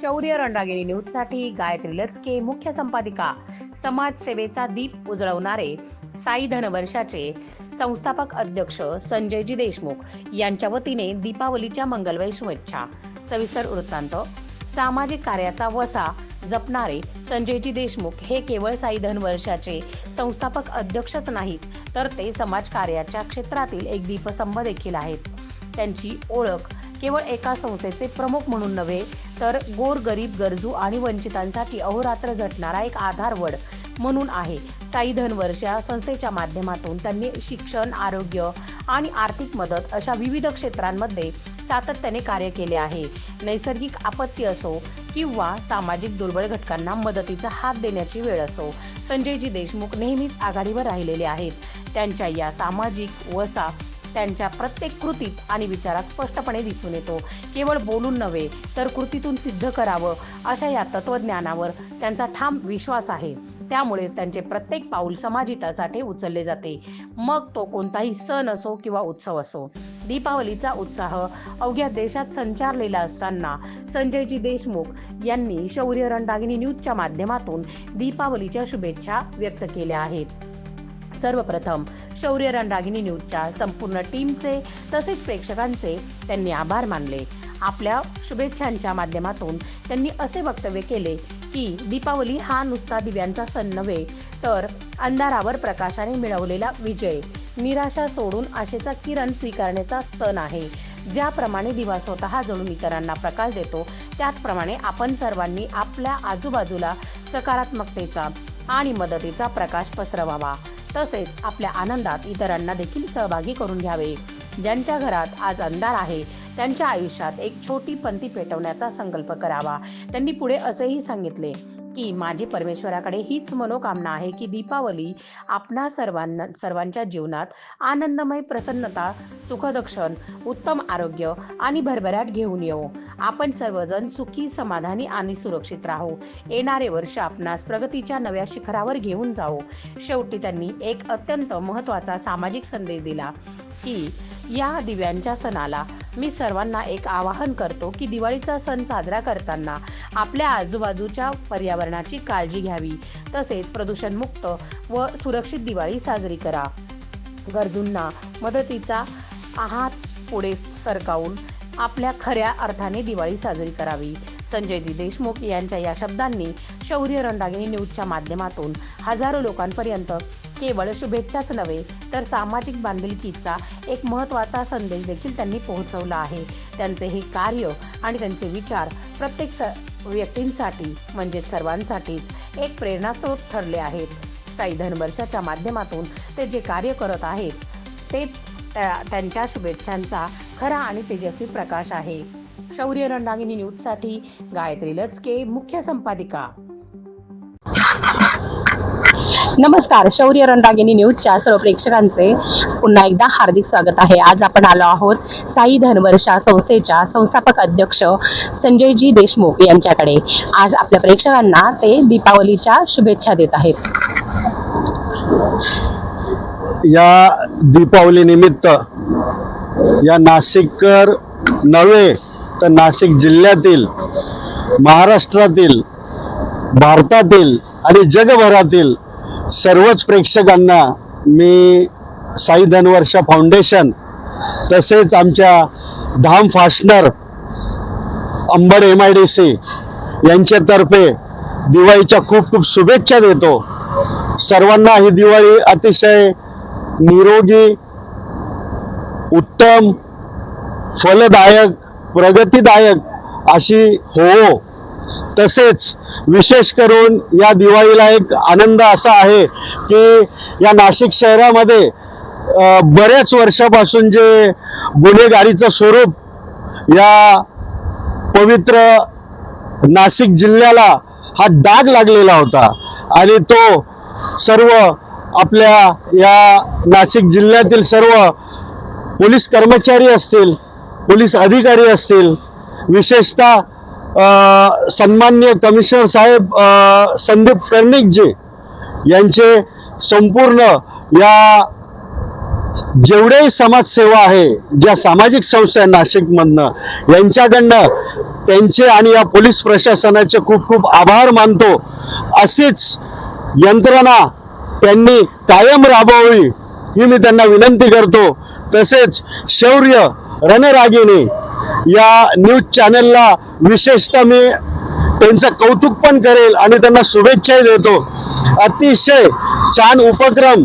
शौर्य रणरागिणी न्यूजसाठी गायत्री लचके मुख्य संपादिका समाजसेवेचा दीप उजळवणारे साई धनवर्षाचे संस्थापक अध्यक्ष संजयजी देशमुख यांच्या वतीने दीपावलीच्या मंगलमय शुभेच्छा. सविस्तर वृत्तांत. सामाजिक कार्याचा वसा जपणारे संजयजी देशमुख हे केवळ साई धनवर्षाचे संस्थापक अध्यक्षच नाहीत तर ते समाजकार्याच्या क्षेत्रातील एक दीपस्तंभ देखील आहेत. त्यांची ओळख केवळ एका संस्थेचे प्रमुख म्हणून नव्हे तर गोर गरीब गरजू आणि वंचितांसाठी अहोरात्र झटणारा एक आधारवड म्हणून आहे. साई धनवर्ष या संस्थेच्या माध्यमातून त्यांनी शिक्षण आरोग्य आणि आर्थिक मदत अशा विविध क्षेत्रांमध्ये सातत्याने कार्य केले आहे. नैसर्गिक आपत्ती असो किंवा सामाजिक दुर्बळ घटकांना मदतीचा हात देण्याची वेळ असो संजयजी देशमुख नेहमीच आघाडीवर राहिलेले आहेत. त्यांच्या या सामाजिक वसा त्यांच्या प्रत्येक कृतीत आणि विचारात स्पष्टपणे दिसून येतो. केवळ बोलून नव्हे तर कृतीतून सिद्ध करावं अशा या तत्वज्ञानावर त्यांचा ठाम विश्वास आहे. त्यामुळे त्यांचे प्रत्येक पाऊल समाजितासाठी उचलले जाते. मग तो कोणताही सण असो किंवा उत्सव असो दीपावलीचा उत्साह अवघ्या देशात संचारलेला असताना संजयजी देशमुख यांनी शौर्य रणदागिनी न्यूजच्या माध्यमातून दीपावलीच्या शुभेच्छा व्यक्त केल्या आहेत. सर्वप्रथम शौर्य रणरागिणी न्यूजच्या संपूर्ण टीमचे तसेच प्रेक्षकांचे त्यांनी आभार मानले. आपल्या शुभेच्छांच्या माध्यमातून त्यांनी असे वक्तव्य केले की दीपावली हा नुसता दिव्यांचा सण नव्हे तर अंधारावर प्रकाशाने मिळवलेला विजय. निराशा सोडून आशेचा किरण स्वीकारण्याचा सण आहे. ज्याप्रमाणे दिवा स्वतः जळून इतरांना प्रकाश देतो त्याचप्रमाणे आपण सर्वांनी आपल्या आजूबाजूला सकारात्मकतेचा आणि मदतीचा प्रकाश पसरवावा. तसेच आपल्या आनंदात इतरांना देखील सहभागी करून घ्यावे. ज्यांच्या घरात आज अंधार आहे त्यांच्या आयुष्यात एक छोटी पंथी पेटवण्याचा संकल्प करावा. त्यांनी पुढे असेही सांगितले. की माझी परमेश्वराकडे हीच मनोकामना आहे की दीपावली आपणा सर्वांना सर्वांच्या जीवनात आनंदमय प्रसन्नता सुखदक्षण उत्तम आरोग्य आणि भरभराट घेऊन येऊ आपण सर्वजण सुखी समाधानी आणि सुरक्षित राहू. येणारे वर्ष आपणास प्रगतीच्या नव्या शिखरावर घेऊन जाऊ शेवटी त्यांनी एक अत्यंत महत्त्वाचा सामाजिक संदेश दिला की या दिव्यांच्या सणाला मी सर्वांना एक आवाहन करतो की दिवाळीचा सण साजरा करताना आपल्या आजूबाजूच्या पर्यावरणाची काळजी घ्यावी. तसेच प्रदूषणमुक्त व सुरक्षित दिवाळी साजरी करा. गरजूंना मदतीचा आहात पुढे सरकावून आपल्या खऱ्या अर्थाने दिवाळी साजरी करावी. संजयजी देशमुख यांच्या या शब्दांनी शौर्य रणरागिणी न्यूजच्या माध्यमातून हजारो लोकांपर्यंत केवळ शुभेच्छाच नव्हे तर सामाजिक बांधिलकीचा एक महत्त्वाचा संदेश देखील त्यांनी पोहोचवला आहे. त्यांचे हे कार्य आणि त्यांचे विचार प्रत्येक स व्यक्तींसाठी म्हणजेच सर्वांसाठीच एक प्रेरणास्रोत ठरले आहेत. साई धनवर्षाच्या माध्यमातून ते जे कार्य करत आहेत तेच त्यांच्या शुभेच्छांचा खरा आणि तेजस्वी प्रकाश आहे. शौर्य रणरागिणी न्यूजसाठी गायत्री लचके मुख्य संपादिका. नमस्कार शौर्य रणरागिनी न्यूजच्या सर्व प्रेक्षकांचे पुन्हा एकदा हार्दिक स्वागत आहे. आज आपण आलो आहोत साई धनवर्षा संस्थेच्या संस्थापक अध्यक्ष संजयजी देशमुख यांच्याकडे. आज आपल्या प्रेक्षकांना ते दीपावलीच्या शुभेच्छा देत आहेत. या दीपावली निमित्त या नाशिककर नव्हे तर नाशिक जिल्ह्यातील महाराष्ट्रातील भारतातील आणि जगभरातील सर्वच प्रेक्षकांना मी साई धनवर्षा फाउंडेशन तसेच आमच्या Dham fastener Ambad M I D C यांच्यातर्फे दिवाळीच्या खूप खूप शुभेच्छा देतो. सर्वांना ही दिवाळी अतिशय निरोगी उत्तम फलदायक प्रगतीदायक अशी हो. तसेच विशेष करून या दिवाळीला एक आनंद असा आहे की या नाशिक शहरामध्ये बऱ्याच वर्षापासून जे गुन्हेगारीचं स्वरूप या पवित्र नाशिक जिल्ह्याला हा डाग लागलेला होता आणि तो सर्व आपल्या या नाशिक जिल्ह्यातील सर्व पोलीस कर्मचारी असतील पोलीस अधिकारी असतील विशेषतः सन्मान्य कमिशनर साहेब संदीप कर्णिकजी यांचे संपूर्ण या जेवढेही समाजसेवा आहे ज्या सामाजिक संस्था आहे नाशिकमधनं यांच्याकडनं त्यांचे आणि या पोलीस प्रशासनाचे खूप खूप आभार मानतो. अशीच यंत्रणा त्यांनी कायम राबवावी ही मी त्यांना विनंती करतो. तसेच शौर्य रणरागिणी या न्यूज चॅनलला विशेषतः मी त्यांचं कौतुक पण करेल आणि त्यांना शुभेच्छाही देतो. अतिशय छान उपक्रम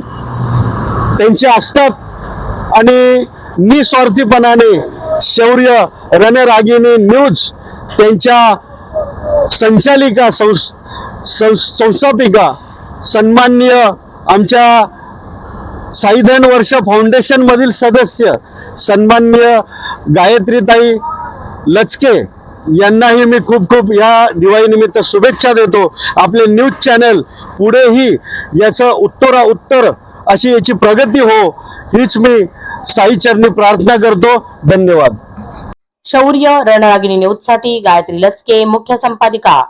त्यांचे असतात आणि निस्वार्थीपणाने शौर्य रणरागिणी न्यूज त्यांच्या संचालिका संस संस्थापिका सन्माननीय आमच्या साईधन वर्ष फाउंडेशनमधील सदस्य सन्माननीय गायत्रीताई लचके यांनाही मी खूप खूप या दिवाळीनिमित्त शुभेच्छा देतो. आपले न्यूज चॅनल पुढेही याचं उत्तरा उत्तर अशी याची प्रगती हो हीच मी साईचरणी प्रार्थना करतो. धन्यवाद. शौर्य रणरागिणी न्यूजसाठी गायत्री लचके मुख्य संपादिका.